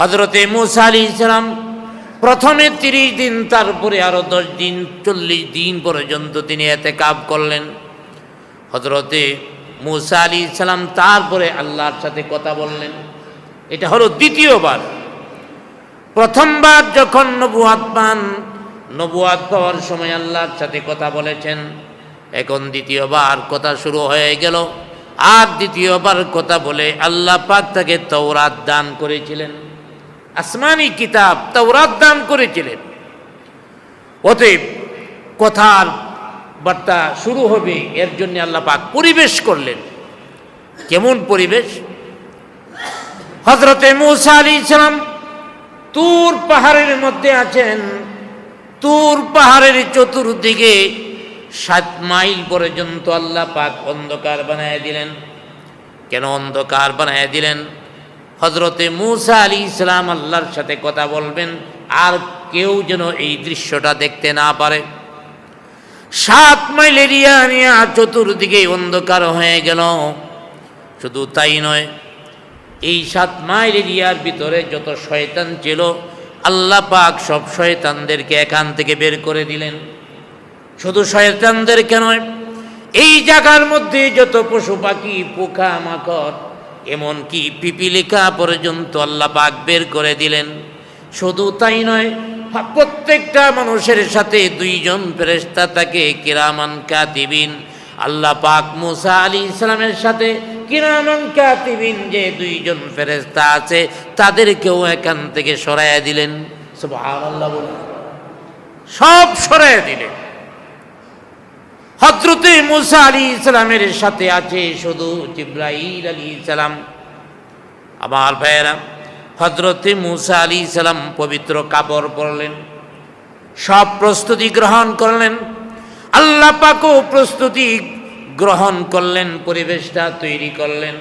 হজরতে মুসা আলী ইসলাম প্রথমে তিরিশ দিন তারপরে আরও দশ দিন, চল্লিশ দিন পর্যন্ত তিনি এতে কাব করলেন। হজরতে মুসা আলী ইসলাম তারপরে আল্লাহর সাথে কথা বললেন। এটা হলো দ্বিতীয়বার প্রথমবার যখন নবুয়াদ পান নবুয়াদ পাওয়ার সময় আল্লাহর সাথে কথা বলেছেন। এখন দ্বিতীয়বার কথা শুরু হয়ে গেল। আর দ্বিতীয়বার কথা বলে আল্লাহ পাক তাকে তৌরাত দান করেছিলেন। আসমানি কিতাব তৌরাত দান করেছিলেন। অতএব কথার বার্তা শুরু হবে, এর জন্য আল্লাহ পাক পরিবেশ করলেন। কেমন পরিবেশ? হজরতে মুসা আলী ইসলাম তুর পাহাড়ের মধ্যে আছেন। তুর পাহাড়ের চতুর্দিকে সাত মাইল পর্যন্ত আল্লাহ পাক অন্ধকার বানায় দিলেন। কেন অন্ধকার বানায় দিলেন? হজরতে মুসা আলী ইসলাম আল্লাহর সাথে কথা বলবেন, আর কেউ যেন এই দৃশ্যটা দেখতে না পারে। সাত মাইল এরিয়া নিয়ে চতুর্দিকে অন্ধকার হয়ে গেল। শুধু তাই নয়, এই সাত মাইল এরিয়ার ভিতরে যত শয়তান ছিল, আল্লাহ পাক সব শয়তানদেরকে এখান থেকে বের করে দিলেন। শুধু শয়তানদেরকে নয়, এই জায়গার মধ্যে যত পশু পাখি, পোকা, মাকড় এমনকি পিপিলিকা পর্যন্ত আল্লাহ পাক বের করে দিলেন। শুধু তাই নয়, প্রত্যেকটা মানুষের সাথে দুইজন ফেরেস্তা থাকে কিরামান কাতিবিন আল্লাহ পাক মুসা আলী ইসলামের সাথে কিরামান কাতিবিন যে দুইজন ফেরেস্তা আছে, তাদেরকেও এখান থেকে সরাইয়া দিলেন। সব সরাইয়া দিলেন। হজরতে মুসা আলী ইসলামের সাথে আছে শুধু জিব্রাহিল আলী ইসলাম আমার ভাইয়েরা হজরতে মুসা আলী ইসলাম পবিত্র কাপড় পরলেন, সব প্রস্তুতি গ্রহণ করলেন, আল্লাহ পাকও প্রস্তুতি গ্রহণ করলেন, পরিবেশটা তৈরি করলেন।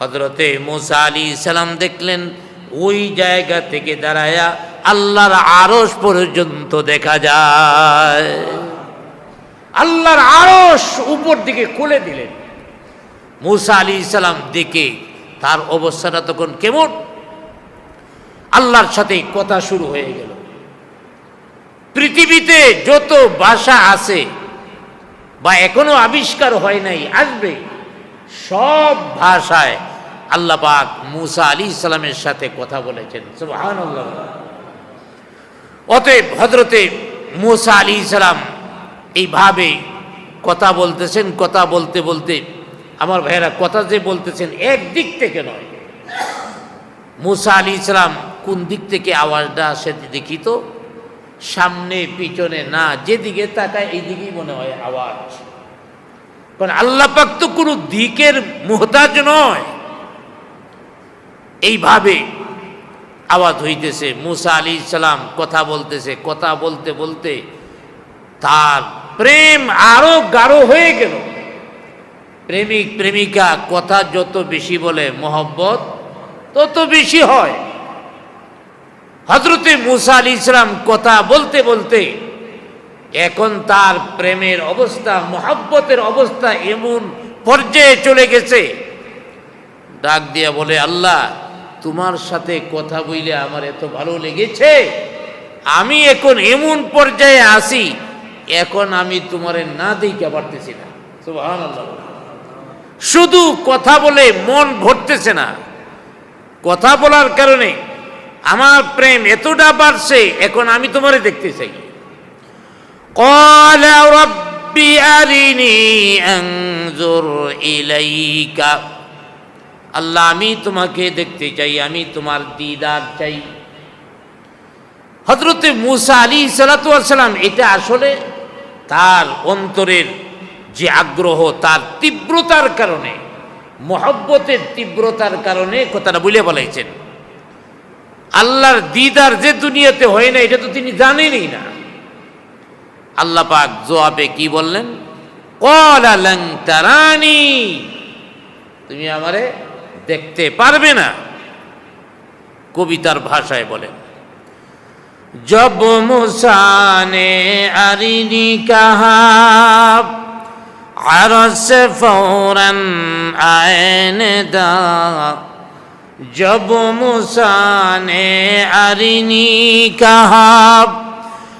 হজরতে মুসা আলী ইসলাম দেখলেন, ওই জায়গা থেকে দাঁড়ায়া আল্লাহর আরস পর্যন্ত দেখা যায়। আল্লাহর আরস উপর দিকে খুলে দিলেন। মুসা আলী ইসলাম দেখে তার অবস্থাটা তখন কেমন? আল্লাহর সাথে কথা শুরু হয়ে গেল। পৃথিবীতে যত ভাষা আছে বা এখনও আবিষ্কার হয় নাই, আসবে, সব ভাষায় আল্লাহ পাক মুসা আলী ইসলামের সাথে কথা বলেছেন। অতএব হজরতে মুসা আলী ইসলাম এইভাবে কথা বলতেছেন, কথা বলতে বলতে আমার ভাইয়েরা কথা যে বলতেছেন একদিক থেকে নয়। মুসা আলী ইসলাম কোন দিক থেকে আওয়াজটা আসে দেখি তো? সামনে, পিছনে, না, যেদিকে তাকায় এইদিকেই মনে হয় আওয়াজ। কারণ আল্লাহ পাক তো কোনো দিকের মোহতাজ নয়। এইভাবে আওয়াজ হইতেছে, মুসা আলী ইসলাম কথা বলতেছে, কথা বলতে বলতে তার প্রেম আরও গাঢ় হয়ে গেল। প্রেমিক, প্রেমিকা কথা যত বেশি বলে মোহব্বত, তত বেশি হয়। হজরতে মুসা ইসলাম কথা বলতে বলতে এখন তার প্রেমের অবস্থা, মহাব্বতের অবস্থা এমন পর্যায়ে চলে গেছে। ডাক দিয়া বলে, আল্লাহ, তোমার সাথে কথা বইলে আমার এত ভালো লেগেছে। আমি এখন এমন পর্যায়ে আসি এখন আমি তোমারে না দিতে পারতেছি না সুবহানাল্লাহ শুধু কথা বলে মন ভরতেছে না কথা বলার কারণে আমার প্রেম এতটা বাড়ছে এখন আমি তোমারে দেখতে চাই قال رب أرني أنظر إليك আল্লাহ আমি তোমাকে দেখতে চাই আমি তোমার দিদার চাই হজরতে মুসা আলী সালাতাম এটা আসলে তার অন্তরের যে আগ্রহ, তার তীব্রতার কারণে, মহব্বতের তীব্রতার কারণে কথাটা বলে বলাইছেন আল্লাহর দিদার যে দুনিয়াতে হয় না, এটা তো তিনি জানেনই না। আল্লাহ পাক জোয়াবে কি বললেন? কলালং তারানি তুমি আমারে দেখতে পারবে না, কবিতার ভাষায় বলেন। জব মুসানে আরিনি কাহাব عرس فورا عين دا جب موسى نے ارنی کہا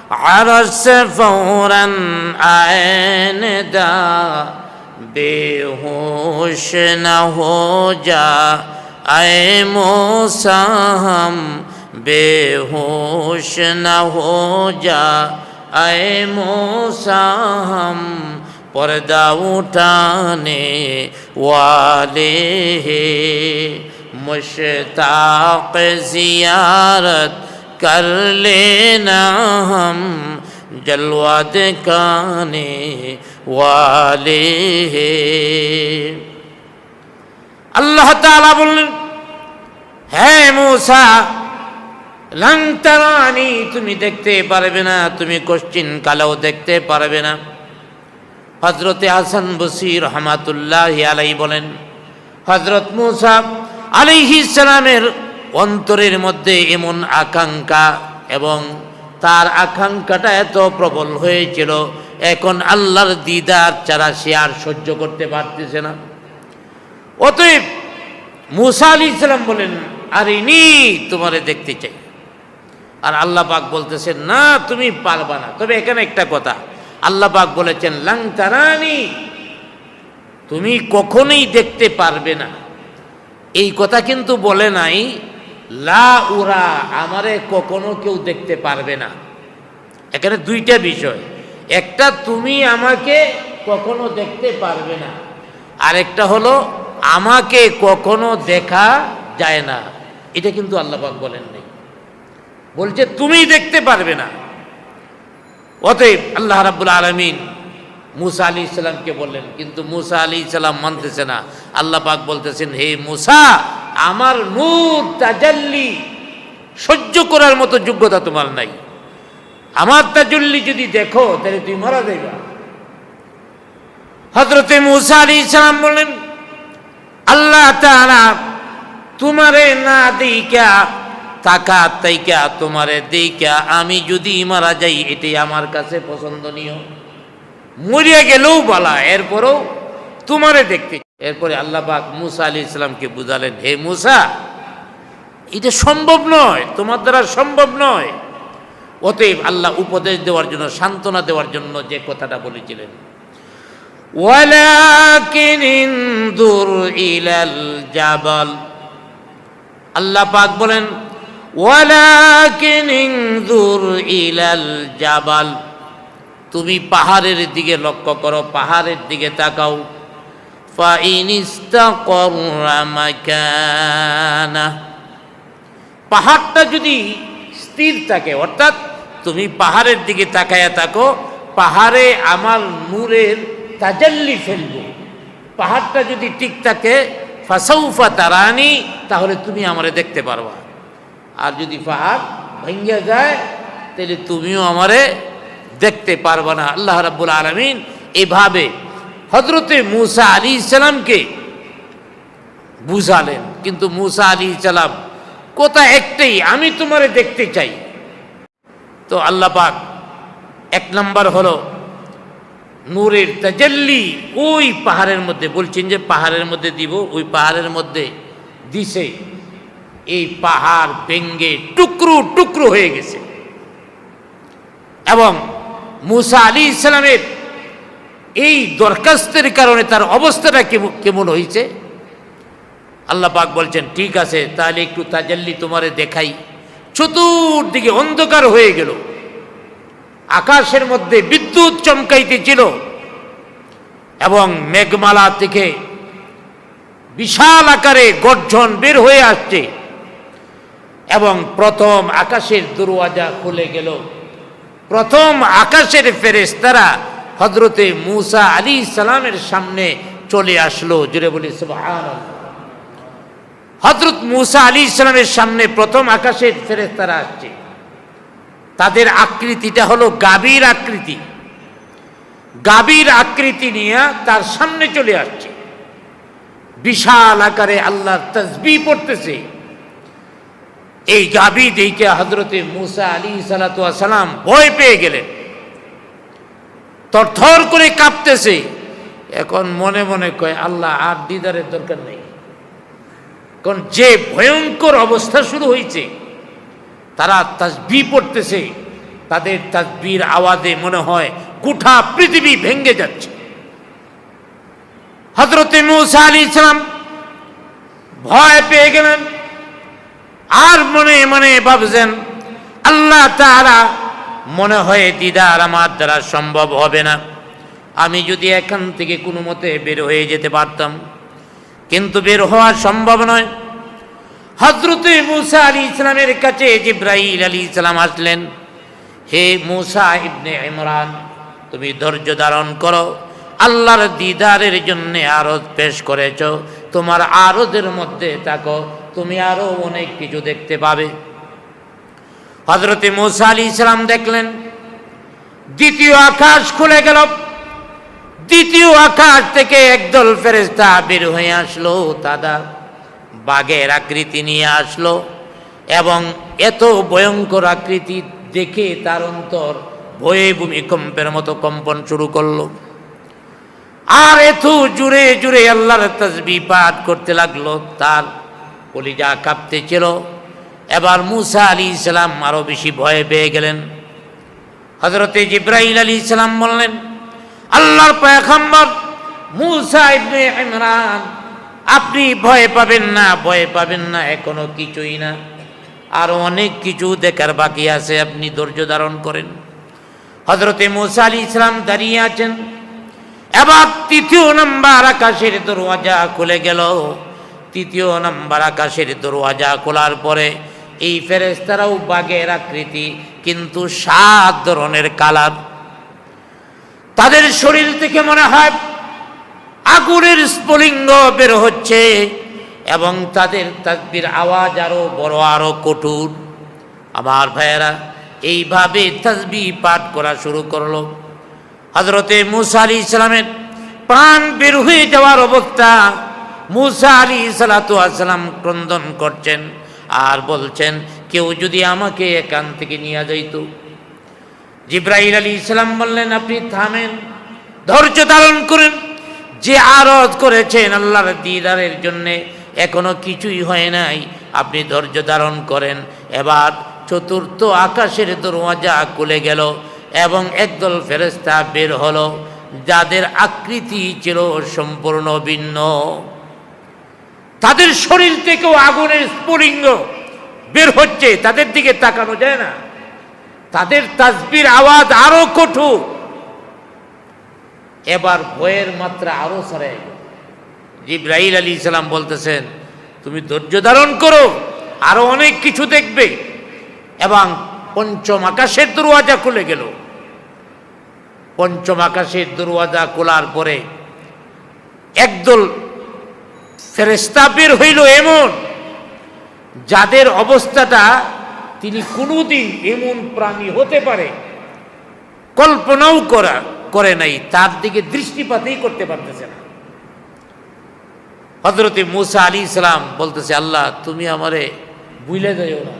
عرس فورا عین دا بے ہوش نہ ہو جا اے موسیٰ ہم बेहोश न हो जा आए मूसा हम पर्दा उठाने वाले हैं मुश्ताक जियारत कर लेना हम जलवा दिखाने वाले हैं আল্লাহ তাআলা বললেন হ্যাঁ মূসা লং তারানি তুমি দেখতে পারবে না, তুমি কোশ্চিন কালেও দেখতে পারবে না। হজরতে হাসান বসির রহমাতুল্লাহ আলাই বলেন হজরত মুসা আলাইহি সালামের অন্তরের মধ্যে এমন আকাঙ্ক্ষা এবং তার আকাঙ্ক্ষাটা এত প্রবল হয়েছিল, এখন আল্লাহর দিদার ছাড়া সে আর সহ্য করতে পারতেছে না। অতএব মুসা আলি ইসলাম বলেন, আর ইনি তোমারে দেখতে চাই। আর আল্লাহ পাক বলতেছেন, না, তুমি পারবা না। তবে এখানে একটা কথা, আল্লাহ পাক বলেছেন, লাং তারানি, তুমি কখনোই দেখতে পারবে না। এই কথা কিন্তু বলে নাই, লা উরা, আমারে কখনো কেউ দেখতে পারবে না। এখানে দুইটা বিষয়, একটা, তুমি আমাকে কখনো দেখতে পারবে না। আরেকটা হলো, আমাকে কখনো দেখা যায় না। এটা কিন্তু আল্লাহ আল্লাপাক বলেন। বলছে তুমি দেখতে পারবে না। অতএব আল্লাহ রাব্বুল আলমিন মুসা আলী ইসলামকে বললেন, কিন্তু মুসা আলী ইসলাম মানতেছে না। আল্লাহ পাক বলতেছেন, হে মুসা, আমার নূর তাজাল্লি সহ্য করার মতো যোগ্যতা তোমার নাই। আমার তাজল্লি যদি দেখো, তাহলে তুই মারা যাইবা। হজরতে মুসা আলী ইসলাম বললেন, আল্লাহ তাআলা তোমারে না দিকা থাকা তাইকা তোমারে দেইকা, আমি যদি মারা যাই, এটাই আমার কাছে পছন্দনীয়। মরিয়া গেলেও বলা, এরপরও তোমারে দেখতে এরপরে আল্লাহ পাক মুসা আলী ইসলামকে বুঝালেন, হে মুসা, এটা সম্ভব নয়, তোমার দ্বারা সম্ভব নয়। অতএব আল্লাহ উপদেশ দেওয়ার জন্য, সান্ত্বনা দেওয়ার জন্য যে কথাটা বলেছিলেন আল্লাহ পাক বলেন জাবাল। তুমি পাহাড়ের দিকে লক্ষ্য করো, পাহাড়ের দিকে তাকাও। পাহাড়টা যদি স্থির থাকে, অর্থাৎ তুমি পাহাড়ের দিকে তাকাইয়া থাকো, পাহাড়ে আমার নূরের তাজাল্লি ফেলব। পাহাড়টা যদি ঠিক থাকে ফাসৌফা তারানি, তাহলে তুমি আমারে দেখতে পারবা। আর যদি পাহাড় ভেঙে যায়, তাহলে তুমিও আমারে দেখতে পারবা না। আল্লাহ রাব্বুল আলমিন এভাবে হজরতে মুসা আলী ইসলামকে বুঝালেন। কিন্তু মুসা আলী ইসলাম কথা একটাই? আমি তোমারে দেখতে চাই। তো আল্লাহ পাক এক নম্বর হলো নূরের তাজাল্লি ওই পাহাড়ের মধ্যে বলছেন যে পাহাড়ের মধ্যে দিব, ওই পাহাড়ের মধ্যে দিছে। এই পাহাড় ভেঙ্গে টুকরো টুকরো হয়ে গেছে। এবং মুসা আলী ইসলামের এই দরখাস্তের কারণে তার অবস্থাটা কেমন হয়েছে? আল্লাহ পাক বলছেন, ঠিক আছে, তাহলে একটু তাজাল্লি তোমারে দেখাই। চতুর্দিকে অন্ধকার হয়ে গেল। আকাশের মধ্যে বিদ্যুৎ চমকাইতেছিল এবং মেঘমালা থেকে বিশাল আকারে গর্জন বের হয়ে আসছে। এবং প্রথম আকাশের দরওয়াজা খুলে গেল। প্রথম আকাশের ফেরেশতারা হজরতে মুসা আলী সালামের সামনে চলে আসলো। জুড়ে বলি হজরত মুসা আলী ইসলামের সামনে প্রথম আকাশের ফেরেস্তারা আসছে। তাদের আকৃতিটা হলো গাভীর আকৃতি। গাভীর আকৃতি নিয়ে তার সামনে চলে আসছে। বিশাল আকারে আল্লাহর তসবি পড়তেছে। এই গাভী দেখে হজরতে মুসা আলী সালাম ভয় পেয়ে গেলেন তরথর করে কাঁপতেছে। এখন মনে মনে কয়, আল্লাহ, আর দিদারের দরকার নেই। কারণ যে ভয়ঙ্কর অবস্থা শুরু হয়েছে, তারা তাজবি পড়তেছে, তাদের তাজবির আওয়াজে মনে হয় গোটা পৃথিবী ভেঙ্গে যাচ্ছে। হজরতে মৌসা আলী ইসলাম ভয় পেয়ে গেলেন। আর মনে মনে ভাবছেন, আল্লাহ তারা মনে হয় দিদার আমার দ্বারা সম্ভব হবে না। আমি যদি এখান থেকে কোনো মতে বের হয়ে যেতে পারতাম, কিন্তু বের হওয়া সম্ভব নয়। হজরতে মুসা আলী ইসলামের কাছে জিব্রাহিল আলী ইসলাম আসলেন, হে মুসা ইবনে ইমরান, তুমি ধৈর্য ধারণ করো, আল্লাহর দিদারের জন্য আরজ পেশ করেছ, তোমার আরজের মধ্যে থাকো তুমি আরও অনেক কিছু দেখতে পাবে। হজরতে মুসা আলী ইসলাম দেখলেন, দ্বিতীয় আকাশ খুলে গেল। দ্বিতীয় আকাশ থেকে একদল ফেরেস্তা বের হয়ে আসলো দাদা বাঘের আকৃতি নিয়ে আসলো এবং এত ভয়ঙ্কর আকৃতি দেখে তার অন্তর ভয়ে ভূমিকম্পের মতো কম্পন শুরু করল। আর এত জুড়ে জুড়ে আল্লাহর তসবি পাঠ করতে লাগল, তার কলিজা কাঁপতে ছিল এবার মুসা আলী ইসলাম আরও বেশি ভয়ে পেয়ে গেলেন। হজরতে জিব্রাহিল আলী ইসলাম বললেন, আল্লাহর পয়খম্বর মুসা ইবনে ইমরান, আপনি ভয় পাবেন না, ভয় পাবেন না, এখনও কিছুই না। আরও অনেক কিছু দেখার বাকি আছে, আপনি ধৈর্য ধারণ করেন। হজরতে মুসা আলী ইসলাম দাঁড়িয়ে আছেন। এবার তৃতীয় নম্বর আকাশের দরওয়াজা খুলে গেল। তৃতীয় নাম্বার আকাশের দরওয়াজা খোলার পরে এই ফেরেস্তারাও বাঘের আকৃতি, কিন্তু সাত ধরনের কালার। তাদের শরীর থেকে মনে হয় আগুনের স্ফুলিঙ্গ বের হচ্ছে এবং তাদের তাকবির আওয়াজ আরও বড়, আরও কঠোর। আমার ভাইয়েরা, এইভাবে তাসবি পাঠ করা শুরু করল। হজরতে মুসা আলী ইসলামের প্রাণ বের হয়ে যাওয়ার অবস্থা মুসা আলী সালাতু ক্রন্দন করছেন আর বলছেন, কেউ যদি আমাকে একান থেকে নিয়ে যাইত। জিব্রাহিল আলী ইসলাম বললেন, আপনি থামেন, ধৈর্য ধারণ করেন। যে আরজ করেছেন আল্লাহর দিদারের জন্যে, এখনও কিছুই হয় নাই। আপনি ধৈর্য ধারণ করেন। এবার চতুর্থ আকাশের দরওয়াজা খুলে গেল এবং একদল ফেরেস্তা বের হলো, যাদের আকৃতি ছিল সম্পূর্ণ ভিন্ন। তাদের শরীর থেকেও আগুনের স্ফুলিঙ্গ বের হচ্ছে, তাদের দিকে তাকানো যায় না। তাদের তাসবির আওয়াজ আরও কঠোর। এবার ভয়ের মাত্রা আরও সরে জিব্রাহিল আলী ইসলাম বলতেছেন, তুমি ধৈর্য ধারণ করো, আরও অনেক কিছু দেখবে। এবং পঞ্চম আকাশের দরওয়াজা খুলে গেল। পঞ্চম আকাশের দরওয়াজা খোলার পরে একদল ফেরেস্তা বের হইল এমন, যাদের অবস্থাটা তিনি কোনোদিন এমন প্রাণী হতে পারে, কল্পনাও করা, করে নাই, তার দিকে দৃষ্টিপাতই করতে পারতেছে না। হজরতে মুসা আলী ইসলাম বলতেছে, আল্লাহ, তুমি আমারে বুঝলে যাইও না,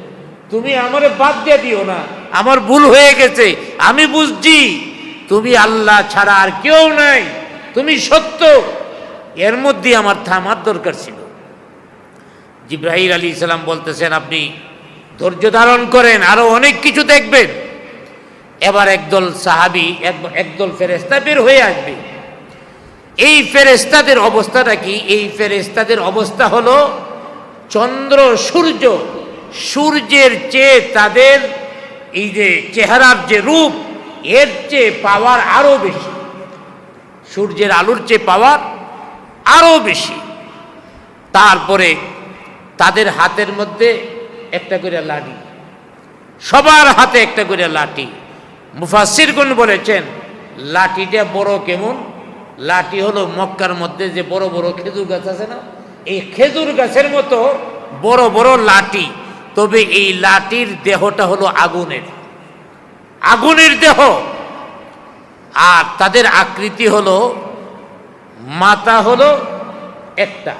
তুমি আমারে বাদ দিয়ে দিও না, আমার ভুল হয়ে গেছে, আমি বুঝছি, তুমি আল্লাহ ছাড়া আর কেউ নাই, তুমি সত্য এর মধ্যে আমার থামার দরকার ছিল। জিব্রাহিল আলী ইসলাম বলতেছেন, আপনি ধৈর্য ধারণ করেন, আরও অনেক কিছু দেখবেন। এবার একদল সাহাবি, এক- একদল ফেরেস্তা বের হয়ে আসবে। এই ফেরেস্তাদের অবস্থাটা কি? এই ফেরেস্তাদের অবস্থা হলো, চন্দ্র, সূর্য, সূর্যের চেয়ে তাদের এই যে চেহারার যে রূপ, এর চেয়ে পাওয়ার আরও বেশি। সূর্যের আলোর চেয়ে পাওয়ার আরও বেশি। তারপরে তাদের হাতের মধ্যে একটা করে লাঠি। সবার হাতে একটা করে লাঠি। মুফাসিরগুন বলেছেন, লাঠিটা বড় কেমন? লাঠি হলো মক্কার মধ্যে যে বড় বড় খেজুর গাছ আছে না, এই খেজুর গাছের মতো বড় বড় লাঠি। তবে এই লাঠির দেহটা হলো আগুনের। আগুনের দেহ। আর তাদের আকৃতি হলো মাথা হলো একটা।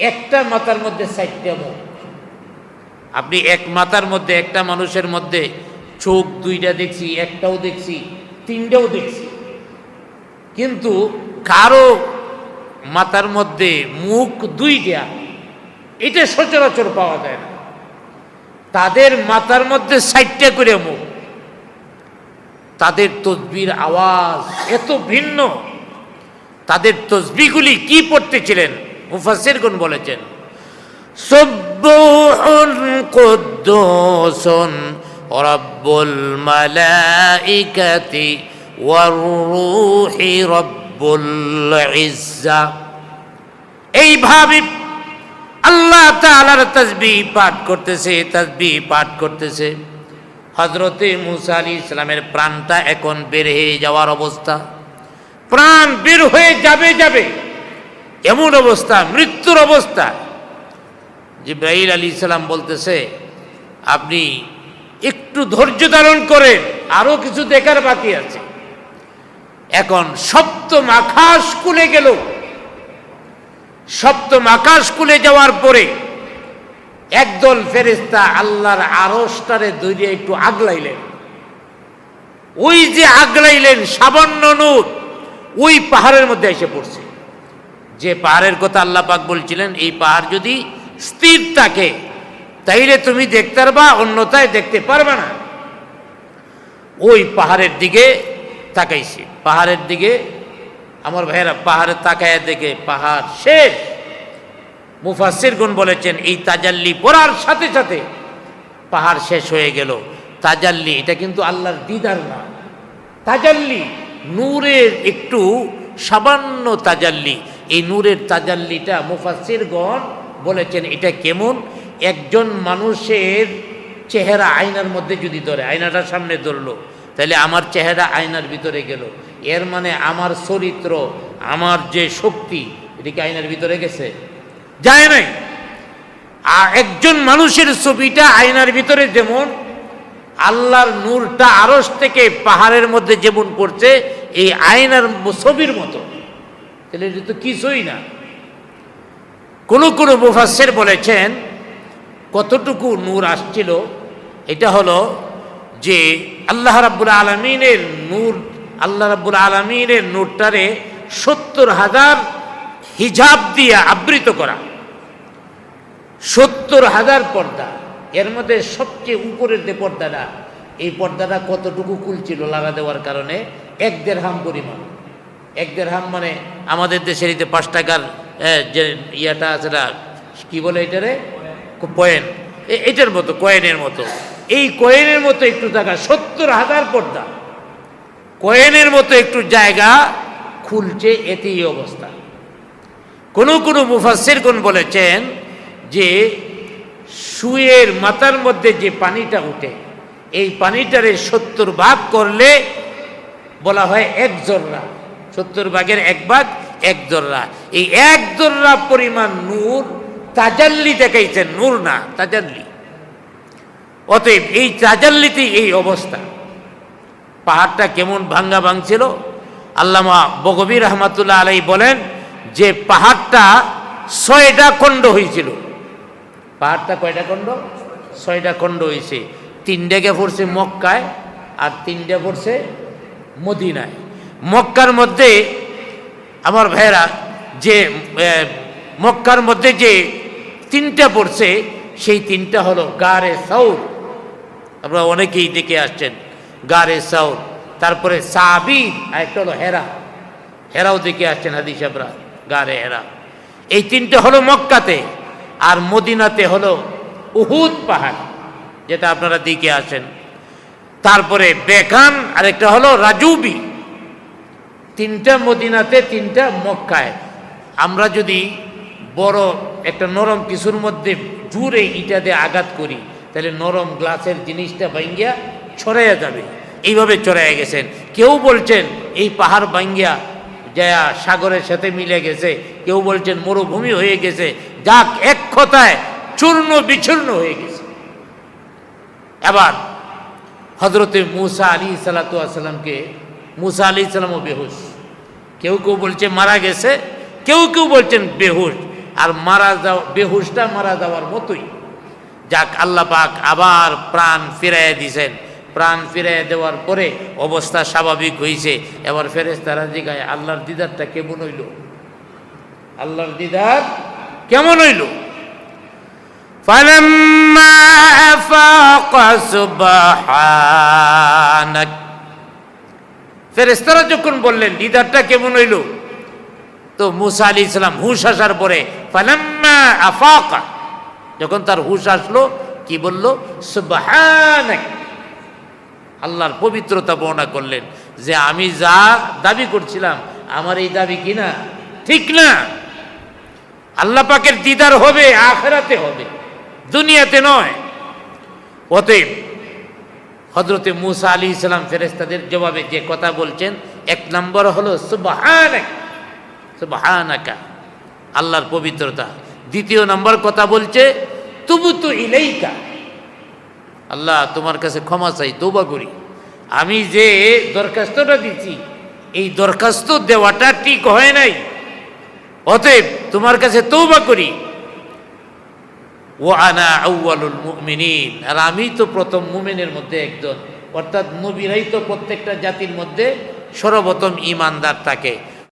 একটা মাথার মধ্যে চারটা মুখ। আপনি এক মাথার মধ্যে, একটা মানুষের মধ্যে চোখ দুইটা দেখছি, একটাও দেখছি, তিনটাও দেখছি। কিন্তু কারও মাথার মধ্যে মুখ দুইটা, এটা সচরাচর পাওয়া যায় না। তাদের মাথার মধ্যে সাইটটা করে মুখ। তাদের তসবির আওয়াজ এত ভিন্ন। তাদের তসবিগুলি কি পড়তেছিলেন? মুফাসির গুন বলেছেন সব্বুহুন কুদ্দুসুন রব্বুল মালাইকাতি ওয়ার রূহি রব্বুল ইজ্জা। এইভাবে আল্লাহ তাআলার তসবিহ পাঠ করতেছে, তসবিহ পাঠ করতেছে। হজরতে মুসা আলী ইসলামের প্রাণটা এখন বের হয়ে যাওয়ার অবস্থা। প্রাণ বের হয়ে যাবে যাবে। এমন অবস্থা, মৃত্যুর অবস্থা। জিব্রাহিল আলী ইসলাম বলতেছে, আপনি একটু ধৈর্য ধারণ করেন, আরও কিছু দেখার বাকি আছে। এখন সপ্তম আকাশ খুলে গেল। সপ্তম আকাশ খুলে যাওয়ার পরে একদল ফেরেস্তা আল্লাহর আরসটারে দৈরিয়া একটু আগলাইলেন। ওই যে আগলাইলেন সামান্য নূর ওই পাহাড়ের মধ্যে এসে পড়ছে। যে পাহাড়ের কথা আল্লাহ পাক বলছিলেন, এই পাহাড় যদি স্থির থাকে, তাইলে তুমি দেখতে পারবা, অন্যথায় দেখতে পারবে না। ওই পাহাড়ের দিকে তাকাইছে। পাহাড়ের দিকে, আমার ভাইয়েরা পাহাড়ের তাকায় দেখে পাহাড় শেষ। মুফাসির গুন বলেছেন, এই তাজাল্লি পড়ার সাথে সাথে পাহাড় শেষ হয়ে গেল। তাজাল্লি, এটা কিন্তু আল্লাহর দিদার না। তাজাল্লি নূরের একটু সামান্য তাজাল্লি। এই নূরের তাজাল্লিটা মুফাসির গণ বলেছেন, এটা কেমন? একজন মানুষের চেহারা আয়নার মধ্যে যদি ধরে আয়নাটার সামনে ধরলো, তাহলে আমার চেহারা আয়নার ভিতরে গেল। এর মানে আমার চরিত্র, আমার যে শক্তি, এটা কি আয়নার ভিতরে গেছে? যায় নাই। আর একজন মানুষের ছবিটা আয়নার ভিতরে যেমন আল্লাহর নূরটা আরস থেকে পাহাড়ের মধ্যে যেমন পড়ছে, এই আয়নার ছবির মতো। তাহলে এটা তো কিছুই না। কোনো কোনো মুফাসের বলেছেন, কতটুকু নূর আসছিল, এটা হলো যে আল্লাহ রাব্বুল আলমিনের নূর, আল্লাহ রাব্বুল আলমিনের নূরটারে সত্তর হাজার হিজাব দিয়ে আবৃত করা। সত্তর হাজার পর্দা। এর মধ্যে সবচেয়ে উপরের যে পর্দাটা, এই পর্দাটা কতটুকু কুল ছিল লাগা দেওয়ার কারণে এক দেড় হাম পরিমাণ। এক দেড় হাম মানে আমাদের দেশের যে পাঁচ টাকার যে ইয়াটা আছে কি বলে এটারে? কয়েন। এটার মতো, কয়েনের মতো। এই কয়েনের মতো একটু টাকা সত্তর হাজার পর্দা। কয়েনের মতো একটু জায়গা খুলছে এতেই অবস্থা। কোনো কোনো মুফাসির কোন বলেছেন যে শুয়ের মাথার মধ্যে যে পানিটা উঠে এই পানিটারে সত্তর ভাগ করলে বলা হয় এক জর্রা। সত্তর ভাগের এক ভাগ এক জর্রা। এই এক জর্রা পরিমাণ নূর তাজাল্লি দেখাইছেন নূর না, তাজাল্লি। অতএব এই তাজাল্লিতে এই অবস্থা। পাহাড়টা কেমন ভাঙ্গা ভাঙছিল? আল্লামা বগবীর রহমাতুল্লাহ আলাই বলেন, যে পাহাড়টা ছয়টা খণ্ড হয়েছিল পাহাড়টা কয়টা খণ্ড? ছয়টা খণ্ড হয়েছে তিনটাকে পড়ছে মক্কায় আর তিনটা পড়ছে মদিনায়। মক্কার মধ্যে আমার ভাইয়েরা যে মক্কার মধ্যে যে তিনটা পড়ছে, সেই তিনটা হলো গারে সাউর। আপনারা অনেকেই দেখে আসছেন, গারে সাউর। তারপরে সাবি আর একটা হলো হেরা। হেরাও দেখে আসছেন হাদিস সাহেবরা গারে হেরা। এই তিনটে হলো মক্কাতে। আর মদিনাতে হলো উহুদ পাহাড়, যেটা আপনারা দিকে আসেন তারপরে বেকান আরেকটা হলো রাজুবি। তিনটা মদিনাতে, তিনটা মক্কায়। আমরা যদি বড় একটা নরম কিছুর মধ্যে জুড়ে ইটা দিয়ে আঘাত করি, তাহলে নরম গ্লাসের জিনিসটা ভাঙ্গিয়া ছড়াইয়া যাবে। এইভাবে ছড়াইয়া গেছেন। কেউ বলছেন, এই পাহাড় ভাঙ্গিয়া যা সাগরের সাথে মিলে গেছে। কেউ বলছেন, মরুভূমি হয়ে গেছে। যাক, এক কথায় চূর্ণ বিচূর্ণ হয়ে গেছে। এবার হজরতে মুসা আলী সালাতামকে মুসা আলী সালামও বেহুশ। কেউ কেউ বলছে মারা গেছে, কেউ কেউ বলছেন বেহুশ। আর মারা যাওয়া বেহুশটা মারা যাওয়ার মতোই। যাক, আল্লাহ পাক আবার প্রাণ ফিরাইয়া দিছেন। প্রাণ ফিরাইয়া দেওয়ার পরে অবস্থা স্বাভাবিক হয়েছে এবার ফেরেস তারা জিগায়, আল্লাহর দিদারটা কেমন হইল? আল্লাহর দিদার কেমন হইল فلما أفاق سبحانك ফেরেস্তারা যখন বললেন লিডারটা কেমন হইল তো মুসা আলী ইসলাম হুশ আসার পরে ফালাম্মা আফাকা যখন তার হুশ আসলো কি বলল সুবহানাক আল্লাহর পবিত্রতা বর্ণনা করলেন যে আমি যা দাবি করছিলাম আমার এই দাবি কি না ঠিক না আল্লাহ পাকের দিদার হবে, আখেরাতে হবে। দুনিয়াতে নয়। অতএব হজরতে মুসা আলী ইসলাম ফেরেস্তাদের জবাবে যে কথা বলছেন, এক নম্বর হলো সুবহানাক আল্লাহর পবিত্রতা। দ্বিতীয় নম্বর কথা বলছে তুবু তো ইলেইকা, আল্লাহ তোমার কাছে ক্ষমা চাই তৌবা করি। আমি যে দরখাস্তটা দিচ্ছি এই দরখাস্ত দেওয়াটা ঠিক হয় নাই। অতএব তোমার কাছে তৌবা করি। ও আনা আউ্বালুল মুমিনিন। আর আমি তো প্রথম মুমিনের মধ্যে একজন। অর্থাৎ নবীরাই তো প্রত্যেকটা জাতির মধ্যে সর্বপ্রথম ইমানদার থাকে।